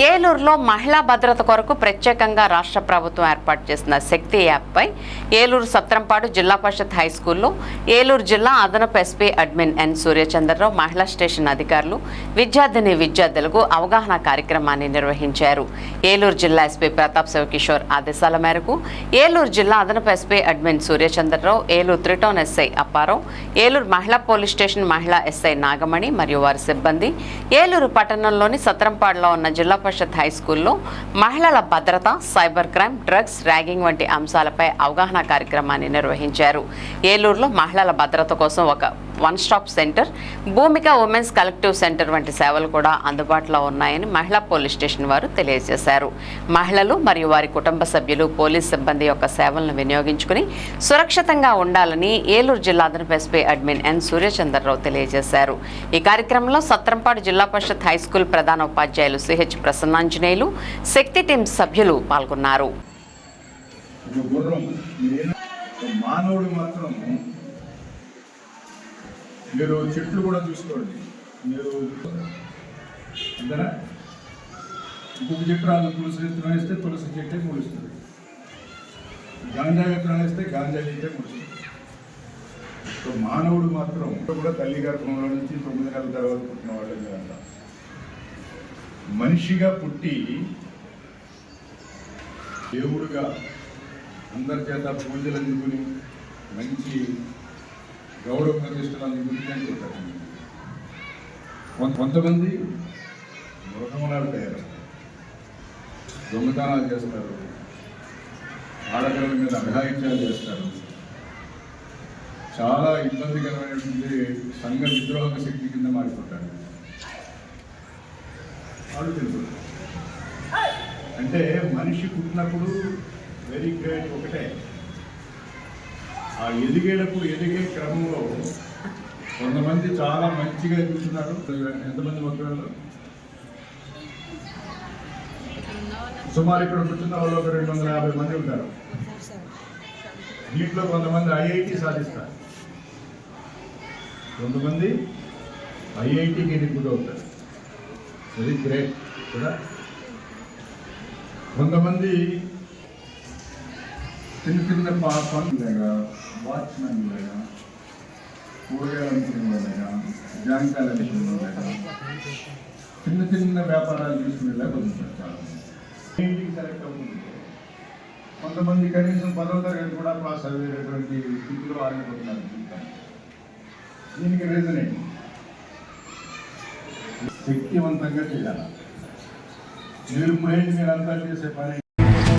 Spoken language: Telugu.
ఏలూరులో మహిళా భద్రత కొరకు ప్రత్యేకంగా రాష్ట్ర ప్రభుత్వం ఏర్పాటు చేసిన శక్తి యాప్పై ఏలూరు సత్రంపాడు జిల్లా పరిషత్ హై స్కూల్లో ఏలూరు జిల్లా అదనపు ఎస్పీ అడ్మిన్ ఎన్ సూర్యచంద్రరావు మహిళా స్టేషన్ అధికారులు విద్యార్థిని విద్యార్థులకు అవగాహన కార్యక్రమాన్ని నిర్వహించారు. ఏలూరు జిల్లా ఎస్పీ ప్రతాప్ శివకిషోర్ ఆదేశాల మేరకు ఏలూరు జిల్లా అదనపు SP admin Suryachandrarao Eluru three town SI Apparao Eluru మహిళా పోలీస్ స్టేషన్ మహిళా ఎస్ఐ నాగమణి మరియు వారి సిబ్బంది ఏలూరు పట్టణంలోని సత్రంపాడులో ఉన్న జిల్లా పరిషత్ హై స్కూల్లో మహిళల భద్రత సైబర్ క్రైమ్ డ్రగ్స్ ర్యాగింగ్ వంటి అంశాలపై అవగాహన కార్యక్రమాన్ని నిర్వహించారు. ఏలూరులో మహిళల భద్రత కోసం ఒక one stop centre Bhumika women's collective centre వంటి సేవలు కూడా అందుబాటులో ఉన్నాయని మహిళా పోలీస్ స్టేషన్ వారు తెలియజేశారు. మహిళలు మరియు వారి కుటుంబ సభ్యులు పోలీస్ సిబ్బంది యొక్క సేవలను వినియోగించుకుని సురక్షితంగా ఉండాలని ఏలూరు జిల్లా అదనపు ఎస్పీ అడ్మిన్ ఎన్ సూర్యచంద్రరావు తెలియజేశారు. ఈ కార్యక్రమంలో సత్రంపాడు జిల్లా పరిషత్ హై స్కూల్ ప్రధాన ఉపాధ్యాయులు సిహెచ్ ప్రసన్నాంజనేయులు శక్తి టీం సభ్యులు పాల్గొన్నారు. మానవుడు మాత్రం మీరు చెట్లు కూడా చూసుకోండి. మీరు అంతేనా? ఇంకొక చెట్టు రాదు తులసి చెట్టు వేస్తే తులసి చెట్టే ముడుస్తుంది. గాంజా చెట్టు వేస్తే గాంజా చెట్టే ముడుస్తుంది. సో మానవుడు మాత్రం కూడా తల్లి గర్భంలో నుంచి తొమ్మిది నెలల తర్వాత పుట్టిన వాళ్ళని అంట మనిషిగా పుట్టి దేవుడుగా అందరి చేత పూజలు అందుకుని మంచి గౌరవ ప్రతిష్టలు గురించి చెప్పారు కొంత- కొంతమంది మృగములాలు తయారు దొంగతనాలు చేస్తారు. ఆడపిల్లల మీద అఘాయిత్యాలు చేస్తారు. చాలా ఇబ్బందికరమైనటువంటి సంఘ విద్రోహక శక్తి కింద మారిపోతారు. వాళ్ళు తెలుసు. అంటే మనిషి పుట్టినప్పుడు వెరీ గ్రేట్ ఒకటే. ఆ ఎదిగేటప్పుడు ఎదిగే క్రమంలో కొంతమంది చాలా మంచిగా ఎదుగుతున్నారు. ఎంతమంది మొత్తంలో సుమారు ఇక్కడ కూర్చున్న వాళ్ళు ఒక రెండు వందల యాభై మంది ఉంటారు. దీంట్లో కొంతమంది ఐఐటి సాధిస్తారు. కొంతమంది ఐఐటికి నిపుణులు అవుతారు. అది గ్రేట్ కూడా కొంతమంది చిన్న చిన్న పా- పనులుగా కూరగాయల లాగా కూరగాయలు అమ్ముకునేలాగా జాంకాయలు అమ్ముకునేలాగా చిన్న చిన్న వ్యాపారాలు తీసుకునేలా కొంచెం చాలా మంది. సెలెక్ట్ అవుతుంది కొంతమంది కనీసం పదవ తరగతి కూడా పాస్ అయ్యేటటువంటి స్థితిలో ఆగిపోతున్నారు జీవితాన్ని. దీనికి రీజన్ ఏంటి శక్తివంతంగా చేయాలి మీరు ఇప్పుడు మహిళ మీరంతా చేసే పని